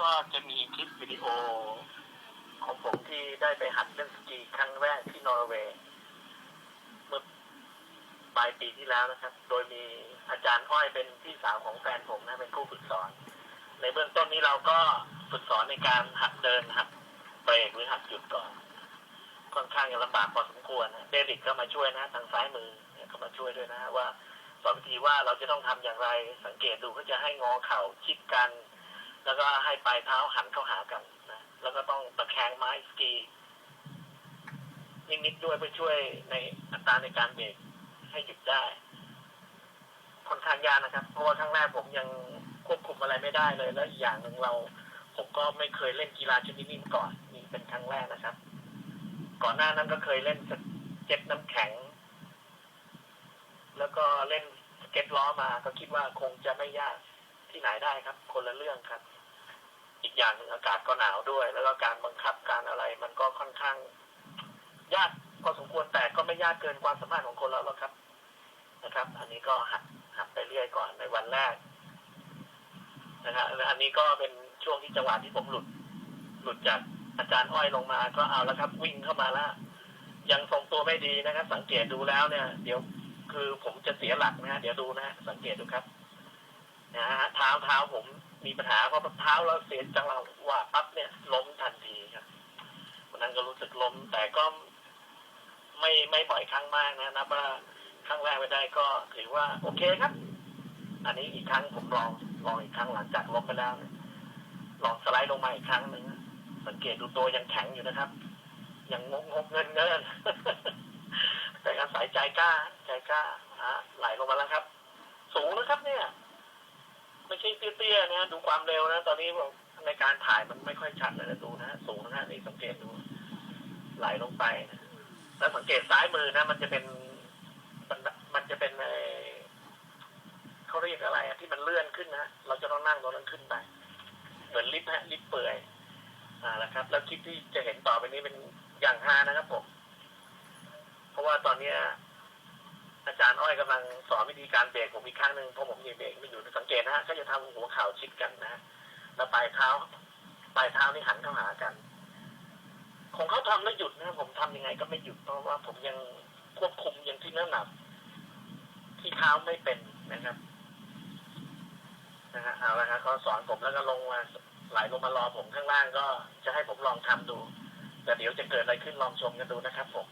ก็จะมีคลิปวิดีโอ ของผมที่ได้ไปหัดเล่นสกีครั้งแรกที่นอร์เวย์เมื่อปลายปีที่แล้วนะครับ โดยมีอาจารย์อ้อยเป็นพี่สาวของแฟนผมนะเป็นผู้ฝึกสอน ในเบื้องต้นนี้เราก็ฝึกสอนในการหัดเดินหัดเบรกหรือหัดหยุดก่อน ค่อนข้างจะลำบากพอสมควรนะเดริกก็มาช่วยนะทางซ้ายมือเนี่ยก็มาช่วยด้วยนะว่าสอนวิธีว่าเราจะต้องทำอย่างไร สังเกตดูก็จะให้งอเข่าชิดกัน แล้วก็ให้ปลายเท้าหันเข้าหากันนะแล้วก็ต้องตะแคงไม้สกีนิดๆด้วยเพื่อช่วยในอัตราในการเบรกให้หยุดได้ค่อนข้างยากนะครับเพราะว่าครั้งแรกผมยังควบคุมอะไรไม่ได้เลย แล้วอีกอย่างหนึ่งเรา ผมก็ไม่เคยเล่นกีฬาชนิดนี้มาก่อนนี่เป็นครั้งแรกนะครับ ก่อนหน้านั้นก็เคยเล่นสเก็ตน้ำแข็ง แล้วก็เล่นสเก็ตล้อมา ก็คิดว่าคงจะไม่ยาก ที่ไหนได้ครับ คนละเรื่องครับ อีกอย่างหนึ่งอากาศก็หนาวด้วย แล้วก็การบังคับการอะไรมันก็ค่อนข้างยากพอสมควรแต่ก็ไม่ยากเกินความสามารถของคนเราแล้วครับ นะครับ อันนี้ก็หัดหัดไปเรื่อยก่อนในวันแรกนะครับอันนี้ก็เป็นช่วงที่จังหวะที่ผมหลุด หลุดจากอาจารย์อ้อยลงมา ก็เอาแล้วครับ วิ่งเข้ามาแล้วยังทรงตัวไม่ดีนะครับ สังเกตดูแล้วเนี่ย เดี๋ยวคือผมจะเสียหลักนะฮะเดี๋ยวดูนะฮะสังเกตดูครับ นะฮะเท้าเท้าผมมีปัญหาเพราะเท้าเราเสียจังหวะปั๊บเนี่ยล้มทันทีครับวันนั้นก็รู้สึกล้มแต่ก็ไม่ไม่บ่อยครั้งมากนะนับว่าครั้งแรกไปได้ก็ถือว่าโอเคครับ อันนี้อีกครั้งผมลองลองอีกครั้งหลังจากล้มไปแล้วลองสไลด์ลงมาอีกครั้งหนึ่งสังเกตดูตัวยังแข็งอยู่นะครับ ยังงงงเงินเงินแต่อาศัยใจกล้า ใจกล้าอะไหลลงมาแล้วครับ สูงนะครับเนี่ย เตี้ยๆนะดูความเร็วนะ ตอนนี้ผมในการถ่ายมันไม่ค่อยชัดเลยนะดูนะสูงนะนี่สังเกตดู ไหลลงไปนะแล้วสังเกตซ้ายมือนะ มันจะเป็นมันมันจะเป็นเขาเรียกอะไรอะที่มันเลื่อนขึ้นนะเราจะต้องนั่งตรงนั้นขึ้นไปเหมือนลิฟต์ฮะลิฟต์เปื่อยอ่าแล้วครับ แล้วคลิปที่จะเห็นต่อไปนี้เป็นอย่างฮานะครับผมเพราะว่าตอนเนี้ย อาจารย์อ้อยกำลังสอนวิธีการเบรกผมอีกครั้งหนึ่งเพราะผมยังเบรกไม่อยู่สังเกตนะฮะก็จะทำหัวเข่าชิดกันนะแล้วปลายเท้าปลายเท้านี่หันเข้าหากัน ของเขาทำแล้วหยุดนะผมทำยังไงก็ไม่หยุดเพราะว่าผมยังควบคุมยังที่น้ำหนักที่เท้าไม่เป็นนะครับนะฮะเอาละครับเขาสอนผมแล้วก็ลงมาไหลลงมารอผมข้างล่างก็จะให้ผมลองทำดูแต่เดี๋ยวจะเกิดอะไรขึ้นลองชมกันดูนะครับผม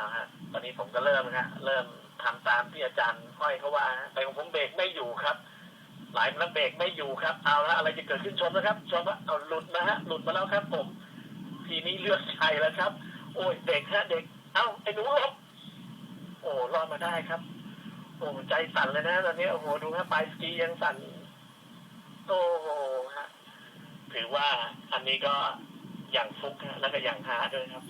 เอาฮะตอนนี้ผมก็เริ่มนะฮะเริ่มทำตามที่อาจารย์ห้อยเขาว่าฮะแต่ของผมเบรกไม่อยู่ครับ หลายมันเบรกไม่อยู่ครับ เอาละอะไรจะเกิดขึ้นชมนะครับ ชมว่าเอาหลุดนะฮะหลุดมาแล้วครับ ผม ทีนี้เลือดชัยแล้วครับ โอ้ยเด็กฮะเด็ก เอ้าไอ้หนูลบโอ้รอดมาได้ครับ โอ้ใจสั่นเลยนะตอนนี้โอ้โหดูฮะปลายสกียังสั่นโอ้โหฮะถือว่าอันนี้ก็อย่างฟุกฮะแล้วก็อย่างหาด้วยครับ